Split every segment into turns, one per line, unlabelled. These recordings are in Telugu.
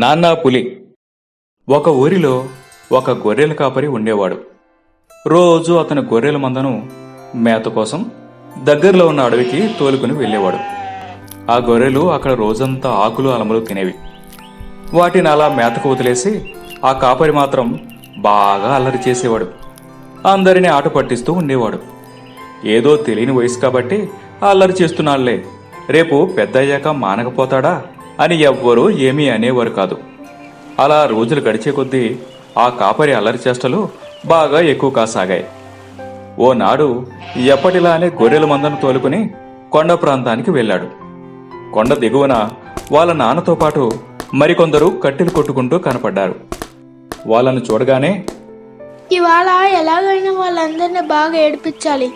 నాన్న పులి. ఒక ఊరిలో ఒక గొర్రెల కాపరి ఉండేవాడు. రోజు అతని గొర్రెల మందను మేత కోసం దగ్గరలో ఉన్న అడవికి తోలుకుని వెళ్ళేవాడు. ఆ గొర్రెలు అక్కడ రోజంతా ఆకులు అలములు తినేవి. వాటిని అలా మేతకు వదిలేసి ఆ కాపరి మాత్రం బాగా అల్లరి చేసేవాడు. అందరినీ ఆట పట్టిస్తూ ఉండేవాడు. ఏదో తెలియని వయసు కాబట్టి ఆ అల్లరి చేస్తున్నాళ్ళే. రేపు పెద్దయ్యాక మానకపోతాడా? అని ఎవ్వరూ ఏమీ అనేవారు కాదు. అలా రోజులు గడిచే కొద్దీ ఆ కాపరి అల్లరి చేష్టలు బాగా ఎక్కువ కాసాగాయి. ఓనాడు ఎప్పటిలానే గొర్రెల మందను తోలుకుని కొండ ప్రాంతానికి వెళ్ళాడు. కొండ దిగువన వాళ్ళ నాన్నతో పాటు మరికొందరు కట్టెలు కొట్టుకుంటూ కనపడ్డారు. వాళ్ళను చూడగానే
ఇవాళ ఎలాగైనా వాళ్ళందరినీ బాగా ఏడిపించాలి.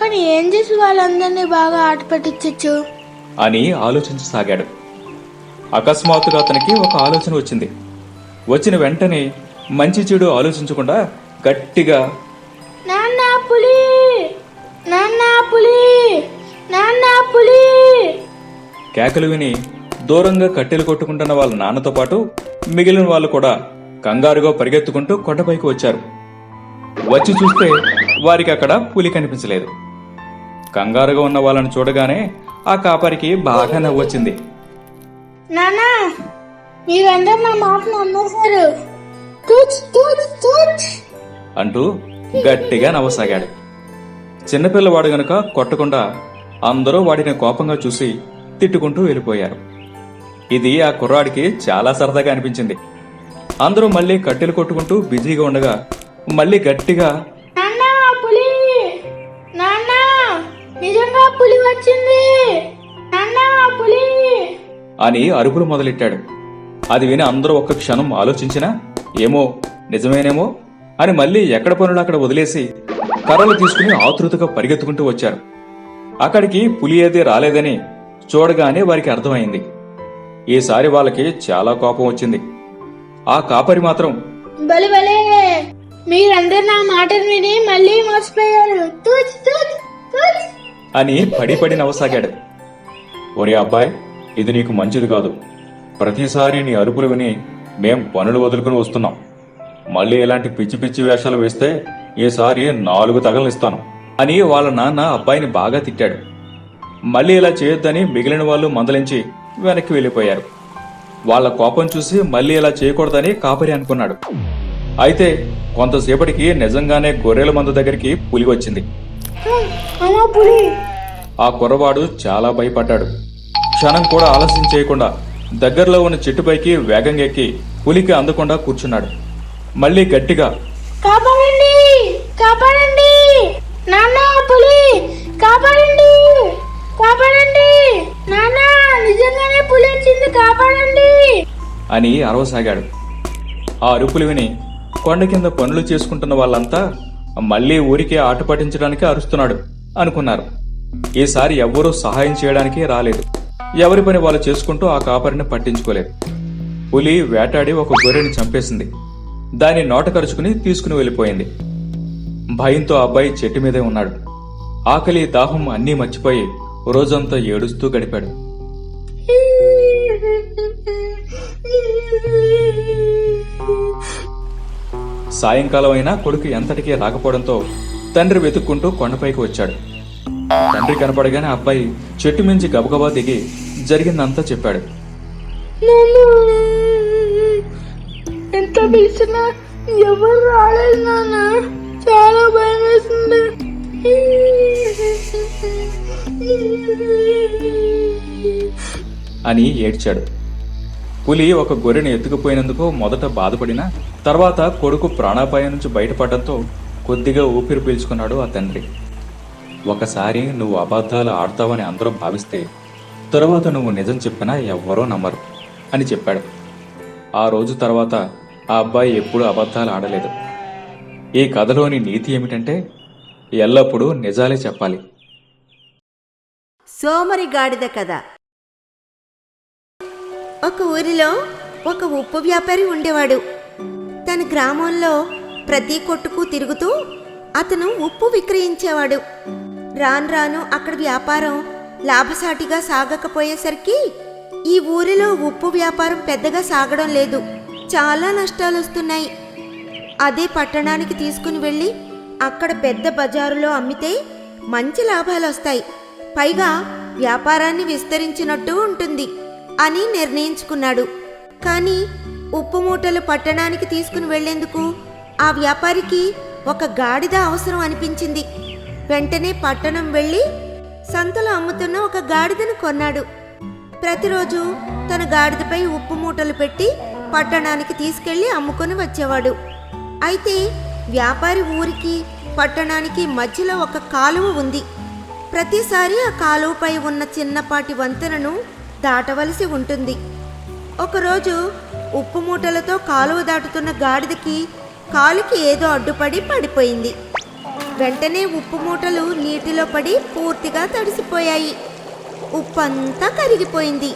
కానీ ఏం చేసి వాళ్ళందరినీ బాగా ఆట పట్టించచ్చు
అని ఆలోచించసాగాడు. అకస్మాత్తుగా అతనికి ఒక ఆలోచన వచ్చింది. వచ్చిన వెంటనే మంచి చెడు ఆలోచించకుండా గట్టిగా
నాన్న పులి! నాన్న పులి! నాన్న పులి!
కేకలు విని దూరంగా కట్టెలు కొట్టుకుంటున్న వాళ్ళ నాన్నతో పాటు మిగిలిన వాళ్ళు కూడా కంగారుగా పరిగెత్తుకుంటూ కొండపైకి వచ్చారు. వచ్చి చూస్తే వారికి అక్కడ పులి కనిపించలేదు. కంగారుగా ఉన్న వాళ్ళని చూడగానే ఆ కాపరికి బాగా నవ్వొచ్చింది.
నానా మీరందరూ నా మాట నమ్మేశారు.
అంటూ గట్టిగా నవ్వసాగాడు. చిన్నపిల్లవాడు గనుక కొట్టకుండా అందరూ వాడిని కోపంగా చూసి తిట్టుకుంటూ వెళ్ళిపోయారు. ఇది ఆ కుర్రాడికి చాలా సరదాగా అనిపించింది. అందరూ మళ్ళీ కట్టెలు కొట్టుకుంటూ బిజీగా ఉండగా మళ్ళీ గట్టిగా అని అరుపులు మొదలెట్టాడు. అది విని అందరూ ఒక్క క్షణం ఆలోచించినా ఏమో నిజమేనేమో అని మళ్ళీ ఎక్కడ పనులు అక్కడ వదిలేసి కర్రలు తీసుకుని ఆతృతగా పరిగెత్తుకుంటూ వచ్చారు. అక్కడికి పులి ఏదీ రాలేదని చూడగానే వారికి అర్థమైంది. ఈసారి వాళ్ళకి చాలా కోపం వచ్చింది. ఆ కాపరి మాత్రం
మీరందరు నా మాటలు విని మళ్ళీ తూచ్!
అని పడి పడి నవ్వసాగాడు. ఒరే అబ్బాయి ఇది నీకు మంచిది కాదు. ప్రతిసారి నీ అరుపులు విని మేం పనులు వదులుకుని వస్తున్నాం. మళ్ళీ ఇలాంటి పిచ్చి పిచ్చి వేషాలు వేస్తే ఈసారి నాలుగు తగలనిస్తాను. అని వాళ్ళ నాన్న అబ్బాయిని బాగా తిట్టాడు. మళ్ళీ ఇలా చేయొద్దని మిగిలిన వాళ్ళు మందలించి వెనక్కి వెళ్ళిపోయారు. వాళ్ళ కోపం చూసి మళ్ళీ ఇలా చేయకూడదని కాపరి అనుకున్నాడు. అయితే కొంతసేపటికి నిజంగానే గొర్రెల మందు దగ్గరికి పులి. వచ్చింది ఆ కుర్రవాడు చాలా భయపడ్డాడు. క్షణం కూడా ఆలస్యం చేయకుండా దగ్గరలో ఉన్న చెట్టుపైకి వేగంగా ఎక్కి పులికి అందకుండా కూర్చున్నాడు. మళ్ళీ గట్టిగా
కాపాడండి! కాపాడండి! నాన్న పులి! కాపాడండి! కాపాడండి! నాన్న నిజంగానే పులి వచ్చింది కాపాడండి!
అని అరవసాగాడు. ఆ అరుపులు విని కొండ కింద పనులు చేసుకుంటున్న వాళ్ళంతా మళ్ళీ ఊరికే ఆట పట్టించడానికి అరుస్తున్నాడు అనుకున్నారు. ఈసారి ఎవ్వరూ సహాయం చేయడానికి రాలేదు. ఎవరి పని వాళ్ళు చేసుకుంటూ ఆ కాపరిని పట్టించుకోలేదు. పులి వేటాడి ఒక గొర్రెని చంపేసింది. దాన్ని నోట కరుచుకుని తీసుకుని వెళ్ళిపోయింది. భయంతో ఆ అబ్బాయి చెట్టు మీదే ఉన్నాడు. ఆకలి దాహం అన్నీ మర్చిపోయి రోజంతా ఏడుస్తూ గడిపాడు. సాయంకాలం అయినా కొడుకు ఎంతటికీ రాకపోవడంతో తండ్రి వెతుక్కుంటూ కొండపైకి వచ్చాడు. తండ్రి కనపడగానే అబ్బాయి చెట్టు మించి గబగబా దిగి జరిగిందంతా చెప్పాడు.
ఎంత పిలిచినా ఎవరు రాలేదు నాన్న. చాలా భయం వేసింది.
అని ఏడ్చాడు. పులి ఒక గొర్రెని ఎత్తుకుపోయినందుకు మొదట బాధపడినా తర్వాత కొడుకు ప్రాణాపాయం నుంచి బయటపడడంతో కొద్దిగా ఊపిరి పీల్చుకున్నాడు ఆ తండ్రి. ఒకసారి నువ్వు అబద్ధాలు ఆడతావని అందరూ భావిస్తే తరువాత నువ్వు నిజం చెప్పినా ఎవ్వరూ నమ్మరు అని చెప్పాడు. ఆ రోజు తర్వాత ఆ అబ్బాయి ఎప్పుడూ అబద్ధాలు ఆడలేదు. ఈ కథలోని నీతి ఏమిటంటే ఎల్లప్పుడూ నిజాలే చెప్పాలి.
సోమరి గాడిద కథ. ఒక ఊరిలో ఒక ఉప్పు వ్యాపారి ఉండేవాడు. తన గ్రామంలో ప్రతి కొట్టుకు తిరుగుతూ అతను ఉప్పు విక్రయించేవాడు. రాను రాను అక్కడ వ్యాపారం లాభసాటిగా సాగకపోయేసరికి ఈ ఊరిలో ఉప్పు వ్యాపారం పెద్దగా సాగడం లేదు. చాలా నష్టాలు వస్తున్నాయి అదే పట్టణానికి తీసుకుని వెళ్ళి అక్కడ పెద్ద బజారులో అమ్మితే మంచి లాభాలు వస్తాయి పైగా వ్యాపారాన్ని విస్తరించినట్టు ఉంటుంది అని నిర్ణయించుకున్నాడు. కానీ ఉప్పు మూటలు పట్టణానికి తీసుకుని వెళ్ళేందుకు ఆ వ్యాపారికి ఒక గాడిద అవసరం అనిపించింది. వెంటనే పట్టణం వెళ్ళి సంతలో అమ్ముతున్న ఒక గాడిదను కొన్నాడు. ప్రతిరోజు తన గాడిదపై ఉప్పు మూటలు పెట్టి పట్టణానికి తీసుకెళ్ళి అమ్ముకొని వచ్చేవాడు. అయితే వ్యాపారి ఊరికి పట్టణానికి మధ్యలో ఒక కాలువ ఉంది. ప్రతిసారి ఆ కాలువపై ఉన్న చిన్నపాటి వంతెనను దాటవలసి ఉంటుంది. ఒకరోజు ఉప్పు మూటలతో కాలువ దాటుతున్న గాడిదకి కాలుకి ఏదో అడ్డుపడి పడిపోయింది. వెంటనే ఉప్పు మూటలు నీటిలో పడి పూర్తిగా తడిసిపోయాయి. ఉప్పంతా కరిగిపోయింది.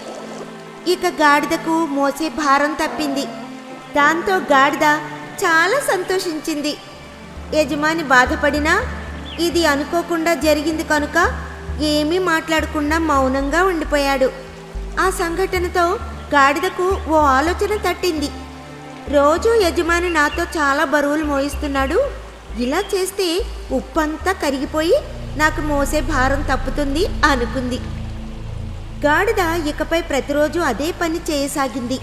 ఇక గాడిదకు మోసే భారం తప్పింది. దాంతో గాడిద చాలా సంతోషించింది. యజమాని బాధపడినా ఇది అనుకోకుండా జరిగింది కనుక ఏమీ మాట్లాడకుండా మౌనంగా ఉండిపోయాడు. ఆ సంఘటనతో గాడిదకు ఓ ఆలోచన తట్టింది. రోజు యజమాని నాతో చాలా బరువులు మోయిస్తున్నాడు. ఇలా చేస్తే ఉప్పంతా కరిగిపోయి నాకు మోసే భారం తప్పుతుంది అనుకుంది. గాడిద ఇకపై ప్రతిరోజు అదే పని చేయసాగింది.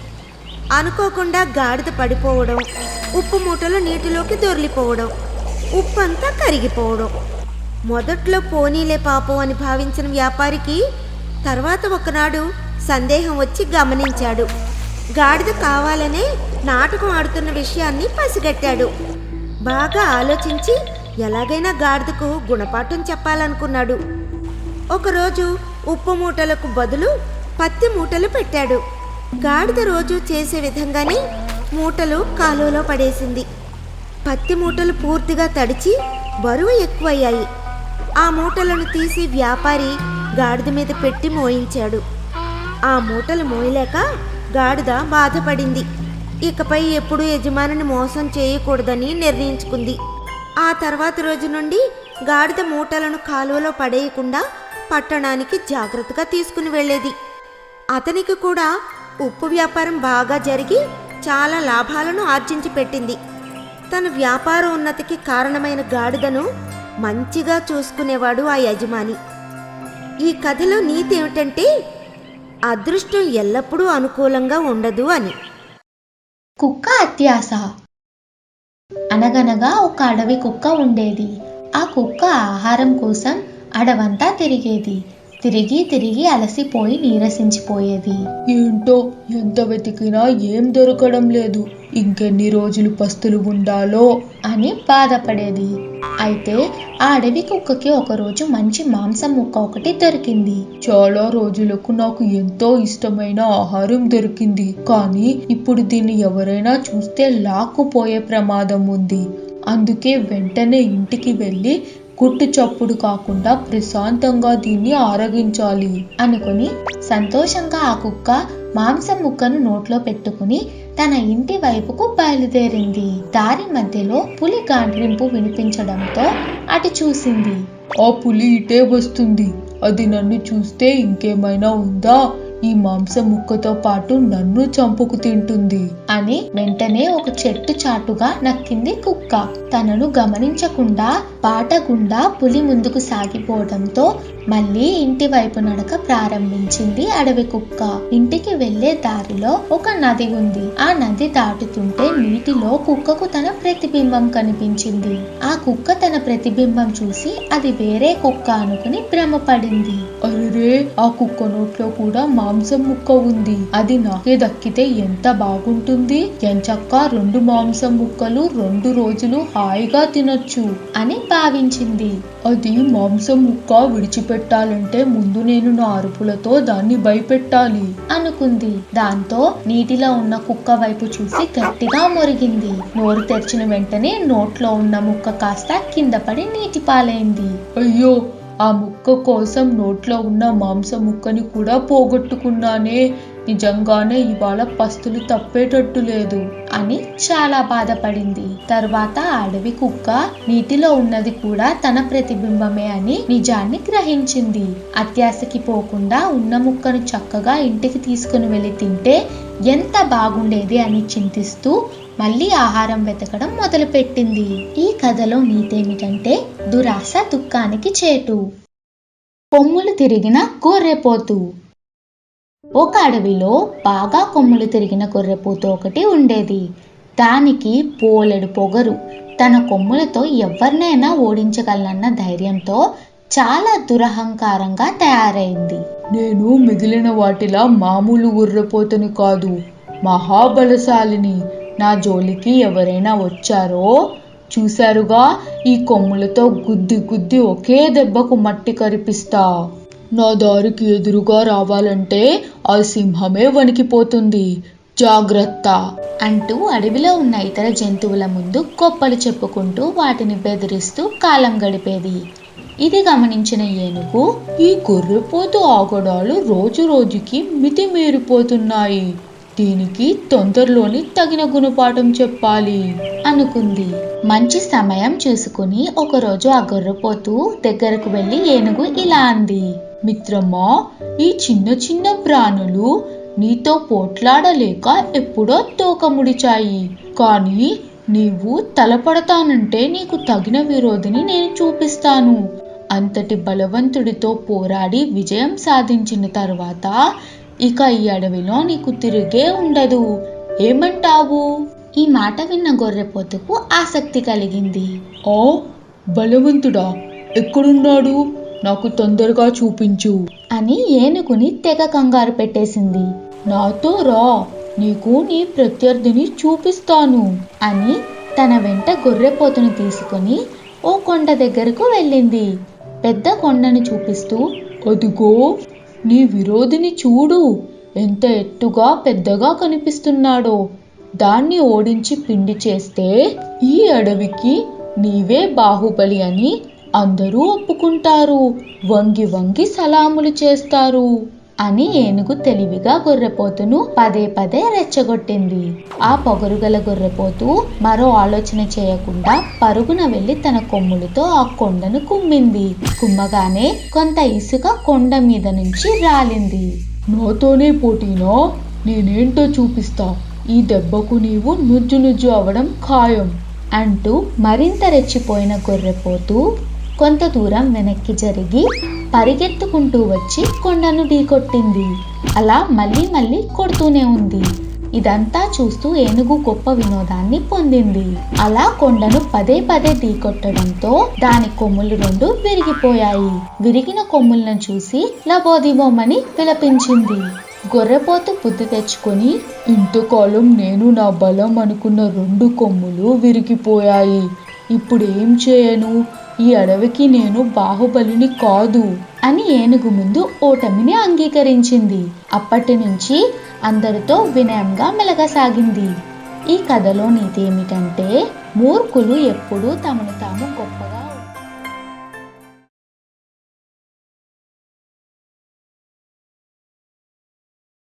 అనుకోకుండా గాడిద పడిపోవడం ఉప్పు మూటలు నీటిలోకి దొర్లిపోవడం ఉప్పంతా కరిగిపోవడం. మొదట్లో పోనీలే పాపం అని భావించిన వ్యాపారికి తర్వాత ఒకనాడు సందేహం వచ్చి గమనించాడు. గాడిద కావాలనే నాటకం ఆడుతున్న విషయాన్ని పసిగట్టాడు. బాగా ఆలోచించి ఎలాగైనా గాడిదకు గుణపాఠం చెప్పాలనుకున్నాడు. ఒకరోజు ఉప్పు మూటలకు బదులు పత్తి మూటలు పెట్టాడు. గాడిద రోజు చేసే విధంగానే మూటలు కాలువలో పడేసింది. పత్తి మూటలు పూర్తిగా తడిచి బరువు ఎక్కువయ్యాయి. ఆ మూటలను తీసి వ్యాపారి గాడిద మీద పెట్టి మోయించాడు. ఆ మూటలు మోయలేక గాడిద బాధపడింది. ఇకపై ఎప్పుడూ యజమానిని మోసం చేయకూడదని నిర్ణయించుకుంది. ఆ తర్వాత రోజు నుండి గాడిద మూటలను కాలువలో పడేయకుండా పట్టణానికి జాగ్రత్తగా తీసుకుని వెళ్ళేది. అతనికి కూడా ఉప్పు వ్యాపారం బాగా జరిగి చాలా లాభాలను ఆర్జించి పెట్టింది. తన వ్యాపార ఉన్నతికి కారణమైన గాడిదను మంచిగా చూసుకునేవాడు ఆ యజమాని. ఈ కథలో నీతి ఏమిటంటే అదృష్టం ఎల్లప్పుడూ అనుకూలంగా ఉండదు అని.
కుక్క అత్యాస. అనగనగా ఒక అడవి కుక్క ఉండేది. ఆ కుక్క ఆహారం కోసం అడవంతా తిరిగేది. తిరిగి తిరిగి అలసిపోయి నీరసించిపోయేది.
ఏంటో ఎంత వెతికినా ఏం దొరకడం లేదు. ఇంకెన్ని రోజులు పస్తులు ఉండాలో?
అని బాధపడేది. అయితే ఆ అడవి కుక్కకి ఒకరోజు మంచి మాంసం ముక్క ఒకటి దొరికింది.
చాలా రోజులకు నాకు ఎంతో ఇష్టమైన ఆహారం దొరికింది. కానీ ఇప్పుడు దీన్ని ఎవరైనా చూస్తే లాక్కుపోయే ప్రమాదం ఉంది. అందుకే వెంటనే ఇంటికి వెళ్ళి గుట్టు చప్పుడు కాకుండా ప్రశాంతంగా దీన్ని ఆరగించాలి
అనుకుని సంతోషంగా ఆ కుక్క మాంసం ముక్కను నోట్లో పెట్టుకుని తన ఇంటి వైపుకు బయలుదేరింది. దారి మధ్యలో పులి గాండ్రింపు వినిపించడంతో అటు చూసింది.
ఆ పులి ఇటే వస్తుంది. అది నన్ను చూస్తే ఇంకేమైనా ఉందా? ఈ మాంసం ముక్కతో పాటు నన్ను చంపుకు తింటుంది.
అని వెంటనే ఒక చెట్టు చాటుగా నక్కింది కుక్క. తనను గమనించకుండా బాట గుండా పులి ముందుకు సాగిపోవడంతో మళ్ళీ ఇంటి వైపు నడక ప్రారంభించింది అడవి కుక్క. ఇంటికి వెళ్ళే దారిలో ఒక నది ఉంది. ఆ నది దాటుతుంటే నీటిలో కుక్కకు తన ప్రతిబింబం కనిపించింది. ఆ కుక్క తన ప్రతిబింబం చూసి అది వేరే కుక్క అనుకుని భ్రమపడింది.
అరే ఆ కుక్క నోట్లో కూడా మాంసం ముక్క ఉంది. అది నాకే దక్కితే ఎంత బాగుంటుంది. ఎంచక్క రెండు మాంసం ముక్కలు రెండు రోజులు హాయిగా తినొచ్చు.
అని భావించింది.
అది మాంసం ముక్క విడిచిపెట్టాలంటే ముందు నేను నా అరుపులతో దాన్ని భయపెట్టాలి.
అనుకుంది. దాంతో నీటిలో ఉన్న కుక్క వైపు చూసి గట్టిగా మొరిగింది. నోరు తెరిచిన వెంటనే నోట్లో ఉన్న ముక్క కాస్త కింద పడి నీటి పాలైంది.
అయ్యో ఆ ముక్క కోసం నోట్లో ఉన్న మాంసం ముక్కని కూడా పోగొట్టుకున్నానే. నిజంగానే ఇవాళ పస్తులు తప్పేటట్టు లేదు
అని చాలా బాధపడింది. తర్వాత అడవి కుక్క నీటిలో ఉన్నది కూడా తన ప్రతిబింబమే అని నిజాన్ని గ్రహించింది. అత్యాశకి పోకుండా ఉన్న ముక్కను చక్కగా ఇంటికి తీసుకుని వెళ్ళి తింటే ఎంత బాగుండేది అని చింతిస్తూ మళ్ళీ ఆహారం వెతకడం మొదలుపెట్టింది. ఈ కథలో నీతేమిటంటే దురాశ దుఃఖానికి చేటు. కొమ్ములు తిరిగిన గొర్రెపోతు. ఒక అడవిలో బాగా కొమ్ములు తిరిగిన గొర్రెపూత ఒకటి ఉండేది. దానికి పోలెడు పొగరు. తన కొమ్ములతో ఎవరినైనా ఓడించగలనన్న ధైర్యంతో చాలా దురహంకారంగా తయారైంది.
నేను మిగిలిన వాటిలా మామూలు గుర్రపోతని కాదు. మహాబలశాలిని. నా జోలికి ఎవరైనా వచ్చారో? చూశారుగా ఈ కొమ్ములతో గుద్ది గుద్ది ఒకే దెబ్బకు మట్టి కరిపిస్తా. నా దారికి ఎదురుగా రావాలంటే ఆ సింహమే వణికిపోతుంది. జాగ్రత్త!
అంటూ అడవిలో ఉన్న ఇతర జంతువుల ముందు గొప్పలు చెప్పుకుంటూ వాటిని బెదిరిస్తూ కాలం గడిపేది. ఇది గమనించిన ఏనుగు
ఈ గొర్రెపోతు ఆగడాలు రోజు రోజుకి మితిమీరిపోతున్నాయి. దీనికి తొందరలోని తగిన గుణపాఠం చెప్పాలి
అనుకుంది. మంచి సమయం చూసుకుని ఒకరోజు ఆ గొర్రెపోతు దగ్గరకు వెళ్ళి ఏనుగు ఇలా అంది.
మిత్రమా ఈ చిన్న చిన్న ప్రాణులు నీతో పోట్లాడలేక ఎప్పుడో తోక ముడిచాయి కానీ నీవు తలపడతానంటే నీకు తగిన విరోధిని నేను చూపిస్తాను. అంతటి బలవంతుడితో పోరాడి విజయం సాధించిన తర్వాత ఇక ఈ అడవిలో నీకు తిరిగే ఉండదు. ఏమంటావు?
ఈ మాట విన్న గొర్రెపోతుకు ఆసక్తి కలిగింది.
ఆ బలవంతుడా ఎక్కడున్నాడు? నాకు తొందరగా చూపించు.
అని ఏనుగుని తెగ కంగారు పెట్టేసింది.
నాతో రా నీకు నీ ప్రత్యర్థిని చూపిస్తాను
అని తన వెంట గొర్రెపోతును తీసుకొని ఓ కొండ దగ్గరకు వెళ్ళింది. పెద్ద కొండను చూపిస్తూ
అదిగో నీ విరోధిని చూడు. ఎంత ఎత్తుగా పెద్దగా కనిపిస్తున్నాడో. దాన్ని ఓడించి పిండి చేస్తే ఈ అడవికి నీవే బాహుబలి అని అందరూ ఒప్పుకుంటారు. వంగి వంగి సలాములు చేస్తారు
అని ఏనుగు తెలివిగా గొర్రెపోతును పదే పదే రెచ్చగొట్టింది. ఆ పొగరుగల గొర్రెపోతు మరో ఆలోచన చేయకుండా పరుగున వెళ్ళి తన కొమ్ములతో ఆ కొండను కుమ్మింది. కుమ్మగానే కొంత ఇసుక కొండ మీద నుంచి రాలింది.
నాతోనే పోటీనా? నేనేంటో చూపిస్తా. ఈ దెబ్బకు నీవు నుజ్జు నుజ్జు అవడం ఖాయం
అంటూ మరింత రెచ్చిపోయిన గొర్రెపోతూ కొంత దూరం వెనక్కి జరిగి పరిగెత్తుకుంటూ వచ్చి కొండను ఢీకొట్టింది. అలా మళ్ళీ మళ్ళీ కొడుతూనే ఉంది. ఇదంతా చూస్తూ ఏనుగు గొప్ప వినోదాన్ని పొందింది. అలా కొండను పదే పదే ఢీకొట్టడంతో దాని కొమ్ములు రెండు విరిగిపోయాయి. విరిగిన కొమ్ములను చూసి లబోదిబోమని విలపించింది. గొర్రెపోతు బుద్ధి తెచ్చుకొని
ఇంతకాలం నేను నా బలం అనుకున్న రెండు కొమ్ములు విరిగిపోయాయి. ఇప్పుడు ఏం చేయను? ఈ అడవికి నేను బాహుబలిని కాదు
అని ఏనుగు ముందు ఓటమిని అంగీకరించింది. అప్పటి నుంచి అందరితో వినయంగా మెలగసాగింది. ఈ కథలో నీతి ఏమిటంటే మూర్ఖులు ఎప్పుడూ తమను తాము గొప్ప